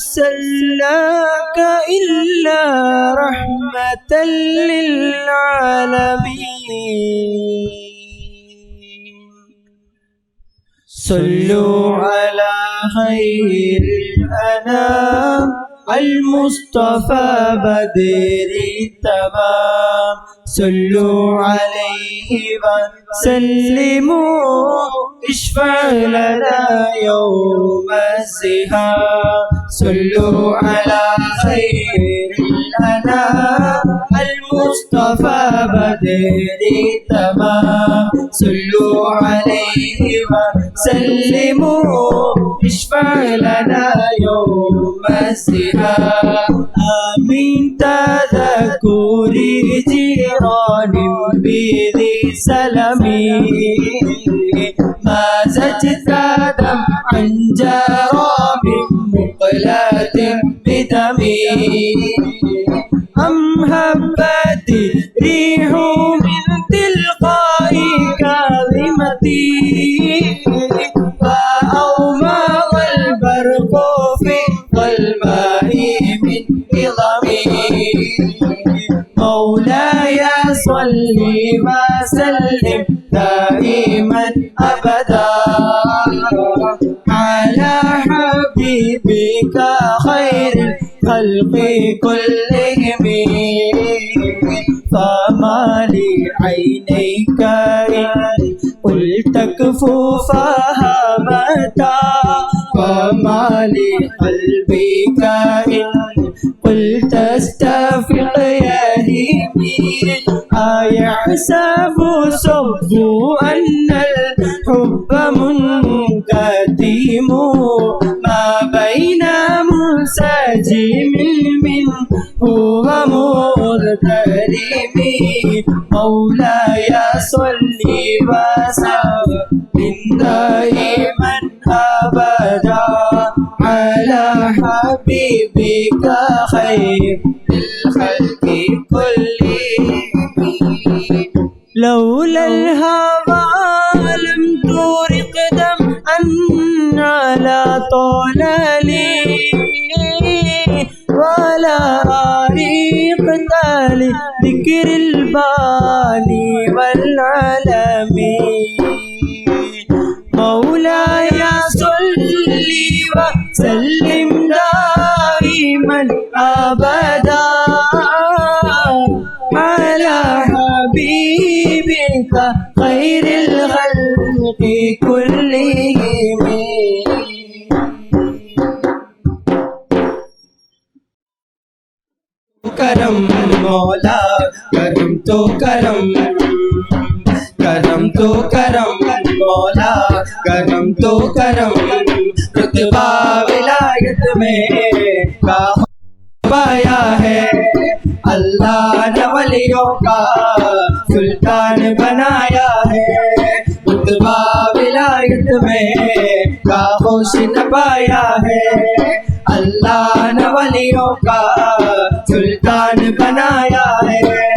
أرسلناك إلا رحمة للعالمين. صلوا على خير الأنام المصطفى بدر التمام. صلوا عليه وسلموا اشفع لنا يوم الزهام صلوا على خير المصطفى بدر التمام. صلوا عليه وسلموا. اشفع لنا يوم الزهام آمين. تذكر جيران بذي سلمي ما زجت عن جراب مقلة بدمي. ريح من تلقاء كاظمتي فأومض البرق في الماء من عظمي مولاي صل وسلم دائما ابدا. على حبيبك خير الخلق كلهم. فما لعينيك إن قلت كفوفها متى وما لقلبك إن قلت استفق يهيمي أيحسب صب أن الحب منكتم ما بين منسجم منه ومغترم مولاي صل وسلم. دائما أبدا على حبيبك خير. الخلق كلهم. لولا الهوى الخلق كلهم करम मौला करम तो करम करम तो करम मौला करम तो करम रुतबा विलायत में का पाया है अल्लाह ने वलियों का सुल्तान बनाया है रुतबा विलायत में का होशन पाया है। अल्लाह ने वलियों का सुल्तान बनाया है।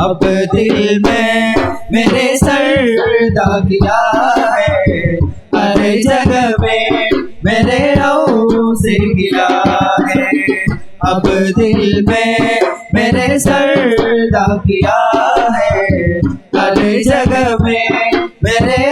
अब दिल में मेरे सरदा किया है। हर जगह में मेरे से गिरा है। अब दिल में मेरे सरदा किया है। हर जगह में मेरे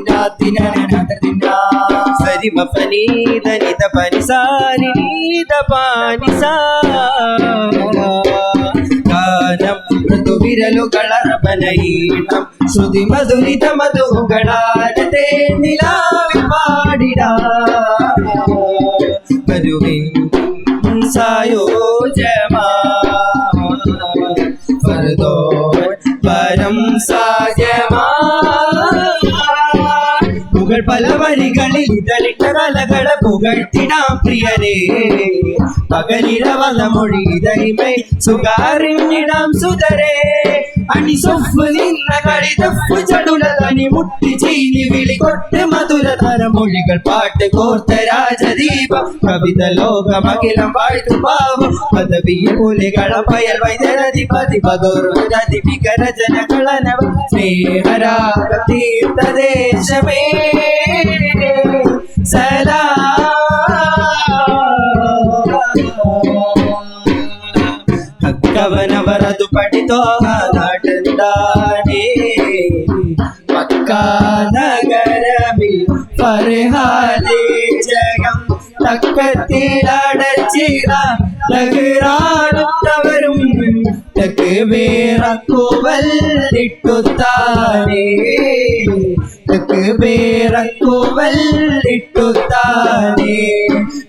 సరి మపని శృతి మధురిత నిలావి సాయోజమా పరదో పరం సా ಹಲವರಿಗಳಿದಲಿಟ್ಟರಲಗಳ ಪುಗಟ್ಟಿನ ಪ್ರಿಯರೇ பகலிரவல மொழி இதனிமை சுகாரிம் நிடம் சுதரே அணி சொப்பு நின்ன கடிதப்பு சடுலத നിന്ന കളിതഫ് ചടുല തനി മുട്ടി ചീനി വിളി മധുരതര മൊഴികൾ പാട്ട് കോർത്ത രാജദീപം. കവിത ലോകമകിലം വാഴ്ത്തു പാവം. പദവിയ പോലെ കളപ്പയൽ വൈദ്യരധിപതി പദോർവതി വികരജന കളനവ സ്നേഹരാഗ തീർത്ഥദേശമേ സലാ. കവനവരതു പഠിത്തോ നാട്ടുണ്ടാനേ ഫർഹാദേ ജഗം തക്കത്തിലടച്ചിറ ലഹറാടുത്തവരും തെക്ക് വേറക്കുവൽ ഇട്ടുത്താനേ തെക്ക് വേറക്കുവൽ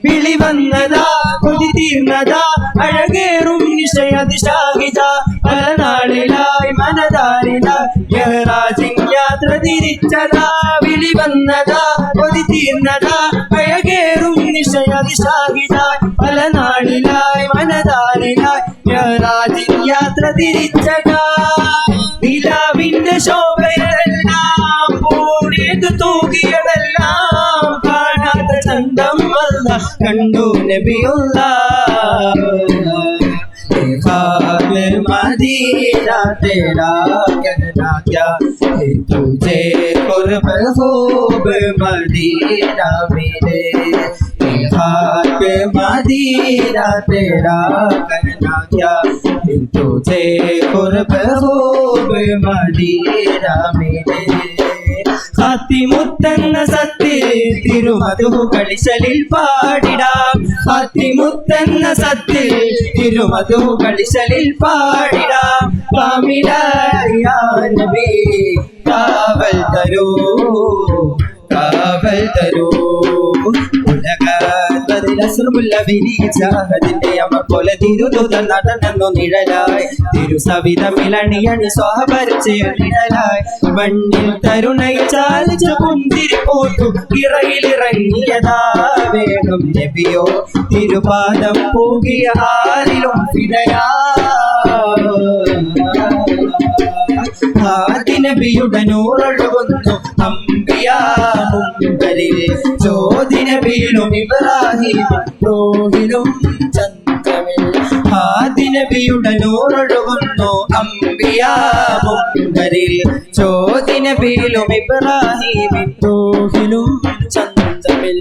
വിളി വന്നതാ കൊതി തീർന്നതാ അഴകേറും നിശ്ചയതിശാഹിത. പല നാളിലായി മനതാരിത യാത്ര തിരിച്ചതാ വിളി വന്നതാ കൊതി തീർന്നതാ അഴകേറും നിശ്ചയതിശാഹിത പല നാളിലായി മനതാലിലായി യാത്ര തിരിച്ചതാ. നിലാവിന്റെ ശോഭയെല്ലാം പൂണേത് തൂകിയതെല്ലാം കാണാത്ത ചന്തം വന്ന കണ്ടു നബിയുള്ള. खाब मदीना तेरा कहना क्या है तुझे? कुर्ब खूब मदीना मेरे। खाब मदीना तेरा कहना क्या है तुझे? कुर्ब खूब मदीना मिले ഹാത്തിമുത്തെന്ന സത്തിൽ തിരുമധു കളിശലിൽ പാടിടാം. അത്തിമുത്തെന്ന സത്തിൽ തിരുമധു കളിശലിൽ പാടിടാം. കാമിലായ നബി കാവൽ തരൂ കാവൽ തരൂ. ഉലകത്തിലസുമുള്ള വിരിച്ചാഹതിന്റെ അമർ പോലെ തിരുതുത നടനെന്നു നിഴലായി. തിരുസവിതമിളണിയണി സ്വാഭരിച്ചിഴലായി മണ്ണിൽ തരുണൈ ചാലിച്ച പുന്തിരി പോത്തു ഇറയിലിറങ്ങിയതാ വേഗം നബിയോ തിരുപാദം പോകിയ ആരിലും ഫിടയാ ആദിനബിയുടെ നൂറൊഴുകുന്നു ചോദിന ചോദിനബിയിലും ഇബ്രാഹിം റോഹിലും ചന്ദ്രമിൽ. ആദിനബിയുടെ നൂറൊഴുകുന്നു ചോദിന ചോദിനബിയിലും ഇബ്രാഹിം റോഹിലും ചന്ദ്രമിൽ.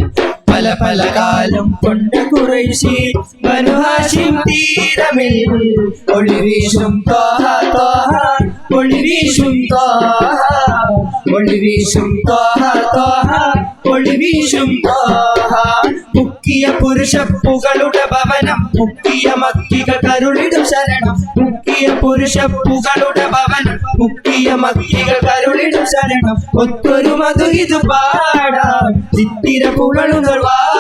പല പല കാലം കൊണ്ട് കുറേശി മനുഹാശിം തീരമിൽ ഒളിവീശും തോഹ തോഹ ഒളിവീശും തോഹ ഒളിവീശും തോഹ തോഹ ഒളിവീശും തോഹ മുക്കിയ പുരുഷപ്പുകളുടെ ഭവനം മുക്കിയ മക്കിക കരുളിടും ശരണം. മുക്കിയ പുരുഷപ്പുകളുടെ ഭവനം മുക്കിയ മക്കിക കരുളിടും ശരണം. ഒത്തൊരു മധു ഇത് പാടാം. ചിത്തിര പുകളുണർവാകാം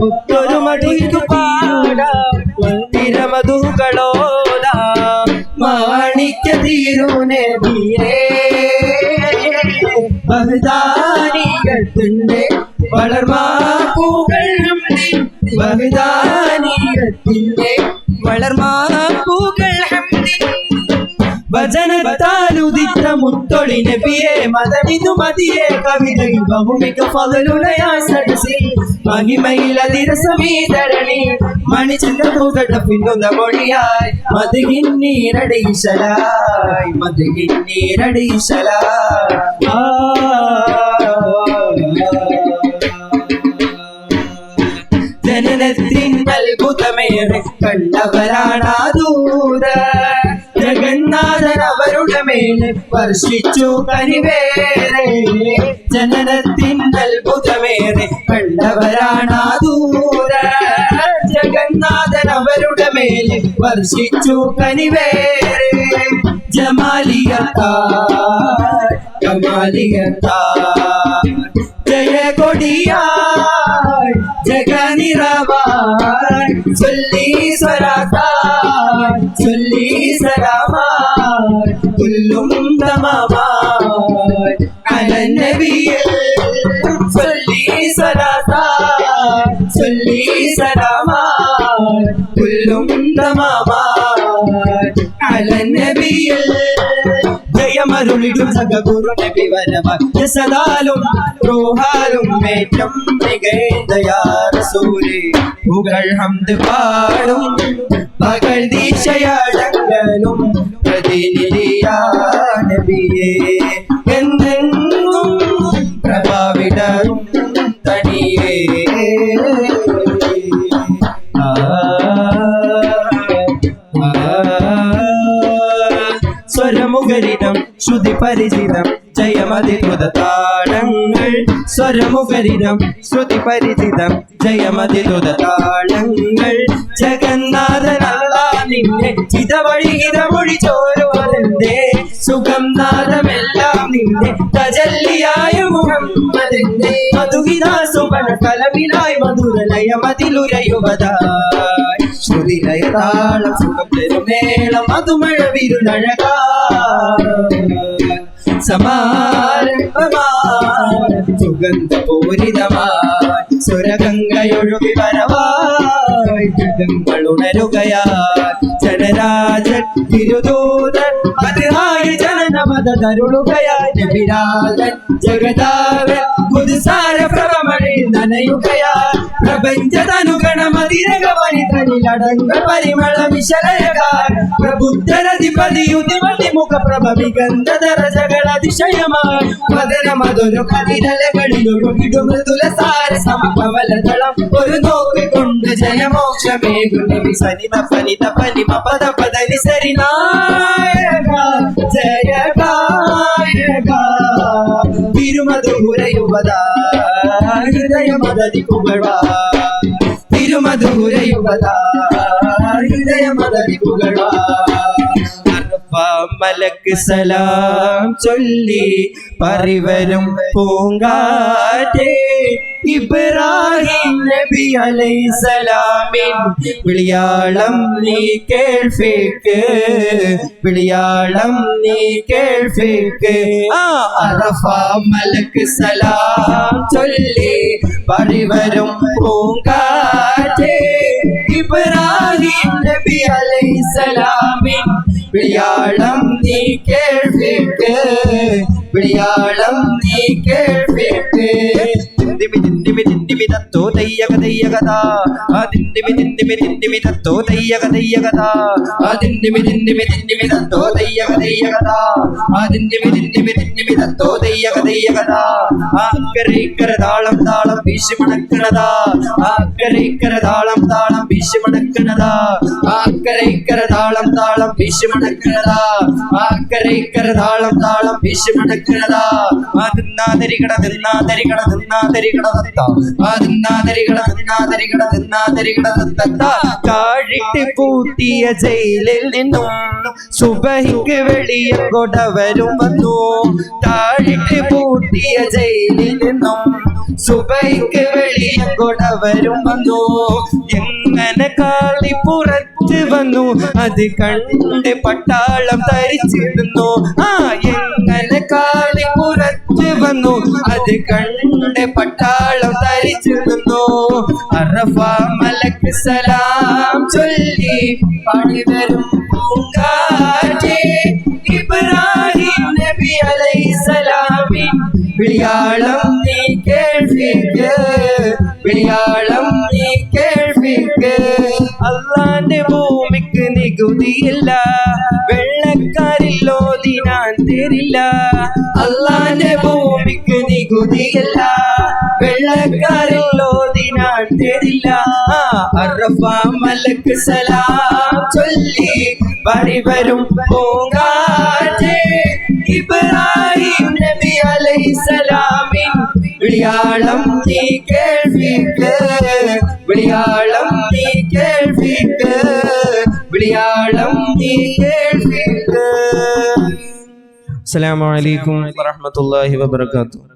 ഒത്തൊരു മടിക്കു പാടാം. ചിത്തിര മധുകളോടാം മാണിക്യ തീരൂനെ തീരേ ബഹുദാനികത്തിന്റെ വളർമാപ്പൂകൾ ബഹുദാനികത്തിന്റെ വളർമാപ്പൂകൾ വചനത്താലുദിത്ത മുത്തൊളി നബിയെ മതമിതു മതിയെ. കവിതയിൽ ബഹുമിക ഫതലുലയാ സദസിൽ മഹിമയിൽ അതിരസമീതരണി മണിചന്ദ്ര പൂകട്ട പിന്നുന്ന മൊഴിയായി. മധുകിൻ നീരടീശലായി മധുകിൻ നീരടീശലായി ആ ജനനത്തിൻ അത്ഭുതമേറെ കണ്ടവരാണാ ദൂര ജഗന്നാഥൻ അവരുടെ മേൽ വർഷിച്ചു കനിവേറെ. ജനനത്തിൻ അത്ഭുതമേറെ കണ്ടവരാണ് ദൂര ജഗന്നാഥൻ അവരുടെ മേൽ വർഷിച്ചു കനിവേറെ. ജമാലിയത്താ ജമാലിയത്താ ജയ കൊടിയ ജഗനിറവാൾ ചൊല്ലി സ്വരാത്താൾ ചൊല്ലി സലാമാൾ പുല്ലും തമാമാൾ അലനബിയിൽ ചൊല്ലി സ്വരാത്താൾ ചൊല്ലി സലാമാൾ പുല്ലും തമാമാൾ അലനബിയിൽ സഗുരു നബി വരവ സദാലും ദ്രോഹാലും മേറ്റം മികേതയാറസൂലേ പുകൾ ഹംദ് പാടും പകൽ ദിശയടങ്ങലും പ്രതിനിധിയാ നബിയേ. പരിചിതം. ജയമതിദ്രുത താളങ്ങൾ സ്വരമുഖരിതം ശ്രുതി പരിചിതം. ജയമതിദ്രുത താളങ്ങൾ ജഗന്നാഥനാള നിന്നെ. ചിതവഴിഹിത മൊഴി ചോരുവതെന്തേ? സുഖം നാദമെല്ലാം നിന്നെ. തജല്ലിയായ മുഹമ്മദിന്റെ മധുഹിതാ സുബന കലവിലായി മധുരലയമതിലുരയുവതായി ശ്രുതിലയതാളം സുഖം പെരുമേളം മധുമഴ വിരുനഴകാ സമാരംഭമായ. സുഗന്ധപൂരിതമായി ഉണരുകയായി. ജനരാജൻ തിരുദൂതൻ നബിരാജൻ ജഗതാവൻ പുതുസാര പ്രഭമണി നനയുകയായി പ്രപഞ്ചതനുഗണമതിരകവനിതനിലടങ്ക പരിമള വിശലയകാർ പ്രബുദ്ധരധിപതിയുതിമതി മുഖപ്രഭ വിഗന്ധതര ജകളതിശയമായി മദന മധുര കതിരലകളിലൊഴുകിടു മൃദുലസാര സമകവലതളം ഒരു നോക്ക് കൊണ്ട് ജയമോക്ഷമേകുനി സനിത ഫലിത ഫലിമ പദ പദനി திருமதுரையுவதா ஹிருதய மததி புகழ்வா திருமதுரையுவதா ஹிருதய மததி മലക്ക് സലാം ചൊല്ലി പരിവരും പൂങ്കാറ്റേ. ഇബ്രാഹിം നബി അലൈസലാമിൻ വിളിയാളം നീ കേൾഫേക്ക് വിളിയാളം നീ കേൾഫേക്ക് അറഫ മലക്ക് സലാം ചൊല്ലി പരിവരും പൂങ്കാറ്റേ. ഇബ്രാഹിം നബി അലൈസലാമിൻ விடியாளம் நீ கேள்விட்டு விடியாளம் நீ கேள்விட்டு. ദിന്ദിമി ദിന്ദിമി ദിന്ദിമി തത്തോ തയ്യക തയ്യകതാ ആ ദിന്ദിമി ദിന്ദിമി ദിന്ദിമി തത്തോ തയ്യക തയ്യകതാ ആ ദിന്ദിമി ദിന്ദിമി ദിന്ദിമി തത്തോ തയ്യക തയ്യകതാ ആ അക്കരെ ഇക്കരെ താളം താളം വീശി മണക്കണതാ ആ താളം താളം വീശി മണക്കണതാ ആ താളം താളം വീശി മണക്കണതാ ആ താളം താളം വീശി മണക്കണതാ ആ നിന്നാതരികട നിന്നാതരികട ആ തിന്നാതരികട തിന്നാതരികട തിന്നാതരികട തത്ത കാഴിട്ട് പൂട്ടിയ ജയിലിൽ നിന്നും സുബഹിക്ക് വെളിയെ കൊടവരും വന്നു. താഴിട്ട് പൂട്ടിയ ജയിലിൽ നിന്നും സുബൈക്ക് വെളിയെ കൊടവരും വന്നു. എങ്ങനെ കാളി പുറത്ത് വന്നു? അത് കണ്ട് പട്ടാളം ധരിച്ചിരുന്നു ആ എങ്ങനെ കാളി പുറത്ത് വന്നു? അത് കണ്ട് പട്ടാളം ധരിച്ചിരുന്നു അറഫ മലക്ക് സലാം ചൊല്ലി പണിതരും പൂങ്കാറ്റേ. ഇബ്രാഹിം നബി അലൈസലാമിൻ വിളിയാളം നീ കേൾവിക്ക്. വിളിയാളം നീ കേൾവിക്ക്. അള്ളാന്റെ ഭൂമിക്ക് നികുതിയില്ല. വെള്ളക്കാരില്ലോ ദിനാൻ തരില്ല. അള്ളാന്റെ ഭൂമിക്ക് നികുതിയില്ല. വെള്ളക്കാരിൽ തരില്ല അറഫാ മലക്ക് സലാം ചൊല്ലി വരിവരും പൂങ്കാറ്റേ. ഇബ്രാഹിം നബി അലൈസലാമിൻ വിളിയാളം നീ കേൾവിക്ക്. വിളിയാളം നീ കേൾവിക്ക്. വിളിയാളം നീ കേൾവിക്ക്. അസ്സലാമു അലൈക്കും വറഹ്മത്തുള്ളാഹി വബറകാതുഹു.